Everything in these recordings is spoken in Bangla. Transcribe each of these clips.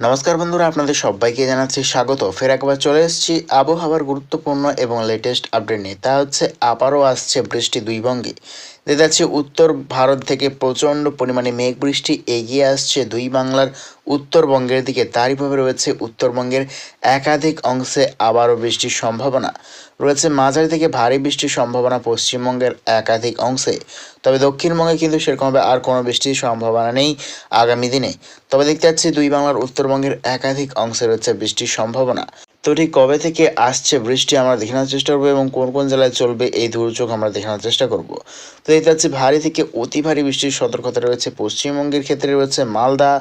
নমস্কার বন্ধুরা, আপনাদের সবাইকে জানাচ্ছি স্বাগত। ফের একবার চলে এসেছি আবহাওয়ার গুরুত্বপূর্ণ এবং লেটেস্ট আপডেট নিয়ে। তা হচ্ছে, আবারও আসছে বৃষ্টি দুই বঙ্গে দেখা যাচ্ছে উত্তর ভারত থেকে প্রচণ্ড পরিমাণে মেঘ বৃষ্টি এগিয়ে আসছে। দুই বাংলার উত্তরবঙ্গের দিকে তারইভাবে রয়েছে। উত্তরবঙ্গের একাধিক অংশে আবারও বৃষ্টির সম্ভাবনা রয়েছে। মাঝারি থেকে ভারী বৃষ্টির সম্ভাবনা পশ্চিমবঙ্গের একাধিক অংশে। তবে দক্ষিণবঙ্গে কিন্তু সেরকমভাবে আর কোনো বৃষ্টির সম্ভাবনা নেই আগামী দিনে। তবে দেখতে পাচ্ছি দুই বাংলার উত্তরবঙ্গের একাধিক অংশে রয়েছে বৃষ্টির সম্ভাবনা। তো ঠিক কবে থেকে আসছে বৃষ্টি আমরা দেখানোর চেষ্টা করব এবং কোন কোন জেলায় চলবে এই দুর্যোগ আমরা দেখানোর চেষ্টা করব। তো এটা হচ্ছে ভারী থেকে অতি ভারী বৃষ্টির সতর্কতা রয়েছে, পশ্চিমবঙ্গের ক্ষেত্রে রয়েছে মালদা,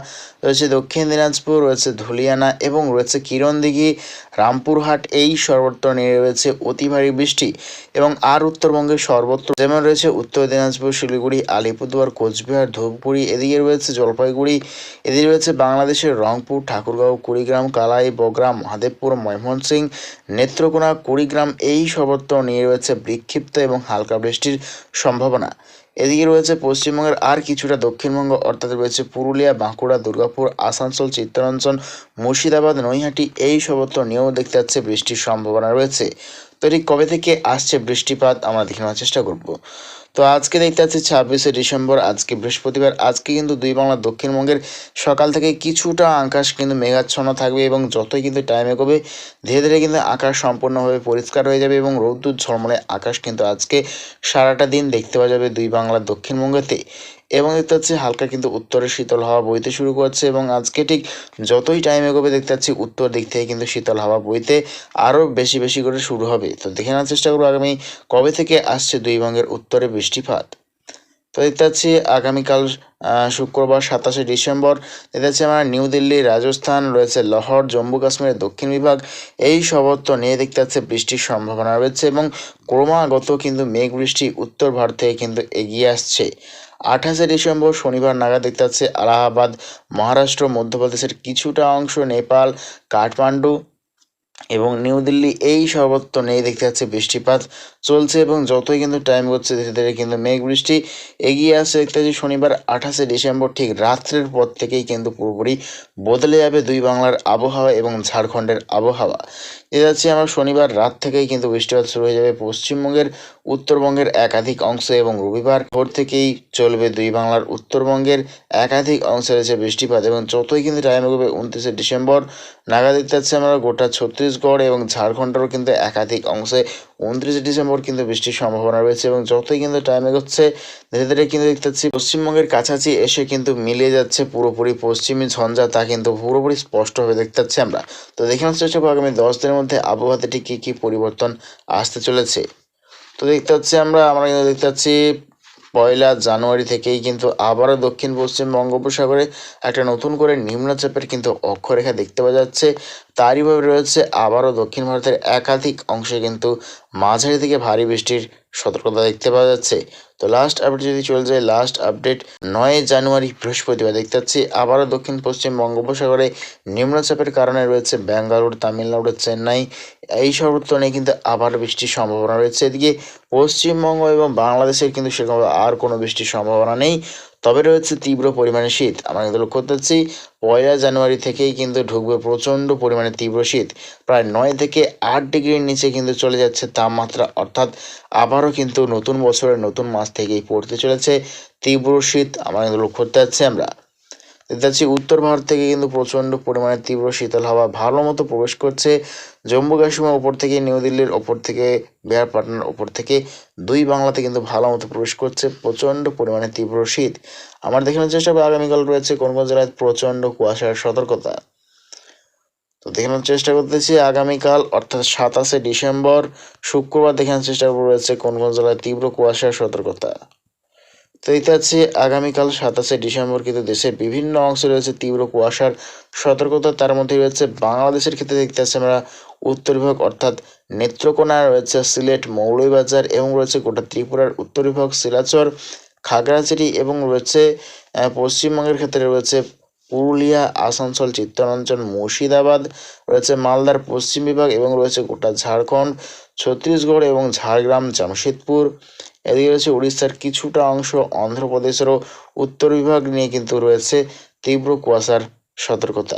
রয়েছে দক্ষিণ দিনাজপুর, রয়েছে ধুলিয়ানা এবং রয়েছে কিরণদিঘি। রামপুরহাট এই সর্বত্র নিয়ে রয়েছে অতি ভারী বৃষ্টি এবং আর উত্তরবঙ্গের সর্বত্র যেমন রয়েছে উত্তর দিনাজপুর, শিলিগুড়ি, আলিপুরদুয়ার, কোচবিহার, ধূপগুড়ি, এদিকে রয়েছে জলপাইগুড়ি, এদিকে রয়েছে বাংলাদেশের রংপুর, ঠাকুরগাঁও, কুড়িগ্রাম, কালাই, বগ্রাম, মহাদেবপুর, ময়মনসিং, নেত্রকোনা, কুড়িগ্রাম এই সর্বত্র নিয়ে রয়েছে বিক্ষিপ্ত এবং হালকা বৃষ্টির সম্ভাবনা। এদিকে রয়েছে পশ্চিমবঙ্গের আর কিছুটা দক্ষিণবঙ্গ, অর্থাৎ রয়েছে পুরুলিয়া, বাঁকুড়া, দুর্গাপুর, আসানসোল, চিত্তরঞ্জন, মুর্শিদাবাদ, নৈহাটি, এই সর্বত্র নিয়েও দেখতে যাচ্ছে বৃষ্টির সম্ভাবনা রয়েছে। তো কবে থেকে আসছে বৃষ্টিপাত আমরা দেখে নেওয়ার চেষ্টা করব। তো আজকে দেখতে পাচ্ছি ছাব্বিশে ডিসেম্বর, আজকে বৃহস্পতিবার। আজকে কিন্তু দুই বাংলা দক্ষিণবঙ্গের সকাল থেকে কিছুটা আকাশ কিন্তু মেঘাচ্ছন্ন থাকবে এবং যতই কিন্তু টাইম এগোবে, ধীরে ধীরে কিন্তু আকাশ সম্পূর্ণভাবে পরিষ্কার হয়ে যাবে এবং রৌদ্র ঝলমলে আকাশ কিন্তু আজকে সারাটা দিন দেখতে পাওয়া যাবে দুই বাংলার দক্ষিণবঙ্গেতে। এবং দেখতে পাচ্ছি হালকা কিন্তু উত্তরে শীতল হাওয়া বইতে শুরু করছে এবং আজকে ঠিক যতই টাইম এগোবে, দেখতে পাচ্ছি উত্তর দিক থেকে কিন্তু শীতল হাওয়া বইতে আরও বেশি বেশি করে শুরু হবে। তো দেখে নেওয়ার চেষ্টা করব আগামী কবে থেকে আসছে দুই বঙ্গের উত্তরে বৃষ্টিপাত। তো দেখতে পাচ্ছি আগামীকাল শুক্রবার সাতাশে ডিসেম্বর। দেখতে পাচ্ছি আমরা নিউ দিল্লি, রাজস্থান, রয়েছে লাহোর, জম্মু কাশ্মীরের দক্ষিণ বিভাগ। এই সর্বত্র নিয়ে দেখতে পাচ্ছে বৃষ্টির সম্ভাবনা রয়েছে এবং ক্রমাগত কিন্তু মেঘ বৃষ্টি উত্তর ভারত থেকে কিন্তু এগিয়ে আসছে। আঠাশে ডিসেম্বর শনিবার নাগাদ দেখতে পাচ্ছে আলাহাবাদ, মহারাষ্ট্র, মধ্যপ্রদেশের কিছুটা অংশ, নেপাল, কাঠমান্ডু এবং নিউ দিল্লি এই সর্বত্র নেই, দেখতে যাচ্ছে বৃষ্টিপাত চলছে এবং যতই কিন্তু টাইম হচ্ছে ধীরে ধীরে কিন্তু মেঘ বৃষ্টি এগিয়ে আসছে। দেখতে পাচ্ছি শনিবার আঠাশে ডিসেম্বর ঠিক রাত্রের পর থেকেই কিন্তু পুরোপুরি বদলে যাবে দুই বাংলার আবহাওয়া এবং ঝাড়খণ্ডের আবহাওয়া। এ যাচ্ছে আমরা শনিবার রাত থেকেই কিন্তু বৃষ্টিপাত শুরু হয়ে যাবে পশ্চিমবঙ্গের উত্তরবঙ্গের একাধিক অংশে এবং রবিবার ভোর থেকেই চলবে দুই বাংলার উত্তরবঙ্গের একাধিক অংশে রয়েছে বৃষ্টিপাত এবং যতই কিন্তু টাইম এগোবে উনত্রিশে ডিসেম্বর নাগাদ দেখতে পাচ্ছি আমরা গোটা ছত্তিশগড় এবং ঝাড়খণ্ডেরও কিন্তু একাধিক অংশে উনত্রিশে ডিসেম্বর কিন্তু বৃষ্টির সম্ভাবনা রয়েছে এবং যতই কিন্তু টাইম এগোচ্ছে, ধীরে ধীরে কিন্তু দেখতে পাচ্ছি পশ্চিমবঙ্গের কাছাকাছি এসে কিন্তু মিলিয়ে যাচ্ছে পুরোপুরি পশ্চিমী ঝঞ্ঝা, তা কিন্তু পুরোপুরি স্পষ্টভাবে দেখতে পাচ্ছি আমরা। তো দেখে নেওয়ার চেষ্টা আগামী দশ দিনের মধ্যে আবহাওয়াতে ঠিক কী কী পরিবর্তন আসতে চলেছে। তো দেখতে পাচ্ছি আমরা আমরা কিন্তু দেখতে পাচ্ছি পয়লা জানুয়ারি থেকেই কিন্তু আবারও দক্ষিণ পশ্চিম বঙ্গোপসাগরে একটা নতুন করে নিম্নচাপের কিন্তু অক্ষরেখা দেখতে পাওয়া যাচ্ছে। তারইভাবে রয়েছে আবারও দক্ষিণ ভারতের একাধিক অংশে কিন্তু মাঝারি থেকে ভারী বৃষ্টির সতর্কতা দেখতে পাওয়া যাচ্ছে। তো লাস্ট আপডেট যদি চলে যায় লাস্ট আপডেট নয় জানুয়ারি বৃহস্পতিবার দেখতে পাচ্ছি আবারও দক্ষিণ পশ্চিম বঙ্গোপসাগরে নিম্নচাপের কারণে রয়েছে ব্যাঙ্গালোর, তামিলনাড়ু, চেন্নাই। এই সর্বত্র নিয়ে কিন্তু আবার বৃষ্টির সম্ভাবনা রয়েছে। এদিকে পশ্চিমবঙ্গ এবং বাংলাদেশের কিন্তু সেরকম আর কোনো বৃষ্টির সম্ভাবনা নেই। তবে রয়েছে তীব্র পরিমাণে শীত। আমরা কিন্তু লক্ষ্য করতে পারছি পয়লা জানুয়ারি থেকেই কিন্তু ঢুকবে প্রচণ্ড পরিমাণে তীব্র শীত। প্রায় নয় থেকে আট ডিগ্রির নিচে কিন্তু চলে যাচ্ছে তাপমাত্রা। অর্থাৎ আবারও কিন্তু নতুন বছরের নতুন মাস থেকেই পড়তে চলেছে তীব্র শীত। আমরা কিন্তু লক্ষ্য করতে পারছি আমরা। দেখতে উত্তর ভারত থেকে কিন্তু প্রচণ্ড পরিমাণে তীব্র শীতল হাওয়া ভালো মতো প্রবেশ করছে। জম্মু কাশ্মীর ওপর থেকে, নিউ দিল্লির ওপর থেকে, বিহার, পাটনার ওপর থেকে দুই বাংলাতে কিন্তু ভালো মতো প্রবেশ করছে, প্রচণ্ড পরিমাণে তীব্র শীত। আমার দেখানোর চেষ্টা করব আগামীকাল রয়েছে কোন কোন জেলায় প্রচণ্ড কুয়াশার সতর্কতা। তো দেখানোর চেষ্টা করতেছি আগামীকাল, অর্থাৎ সাতাশে ডিসেম্বর, শুক্রবার দেখানোর চেষ্টা রয়েছে কোন কোন জেলায় তীব্র কুয়াশার সতর্কতা। তো হচ্ছে আগামীকাল সাতাশে ডিসেম্বর কিন্তু দেশের বিভিন্ন অংশে রয়েছে তীব্র কুয়াশার সতর্কতা। তার মধ্যে রয়েছে বাংলাদেশের ক্ষেত্রে দেখতে পাচ্ছি আমরা উত্তর বিভাগ, অর্থাৎ নেত্রকোনা রয়েছে সিলেট, মৌলভীবাজার এবং রয়েছে গোটা ত্রিপুরার উত্তর বিভাগ, শিলাচর, খাগড়াছড়ি এবং রয়েছে পশ্চিমবঙ্গের ক্ষেত্রে রয়েছে পুরুলিয়া, আসানসোল, চিত্তরঞ্জন, মুর্শিদাবাদ, রয়েছে মালদার পশ্চিম বিভাগ এবং রয়েছে গোটা ঝাড়খণ্ড। ছত্তিশগড় এবং ঝাড়গ্রাম, জামশেদপুর। এদিকে রয়েছে উড়িষ্যার কিছুটা অংশ, অন্ধ্রপ্রদেশেরও উত্তর বিভাগ নিয়ে কিন্তু রয়েছে তীব্র কুয়াশার সতর্কতা।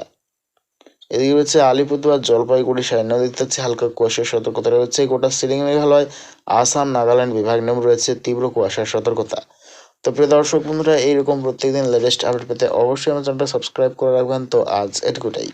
এদিকে রয়েছে আলিপুরদুয়ার, জলপাইগুড়ি সাইড নদীতে থাকছে হালকা কুয়াশার সতর্কতা রয়েছে। গোটা সিলিং মেঘালয়, আসাম, নাগাল্যান্ড বিভাগ নিয়েও রয়েছে তীব্র কুয়াশার সতর্কতা। তো প্রিয় দর্শক বন্ধুরা, এইরকম প্রত্যেকদিন লেটেস্ট আপডেট পেতে অবশ্যই আমার চ্যানেলটা সাবস্ক্রাইব করে রাখবেন। তো আজ এটুকুটাই।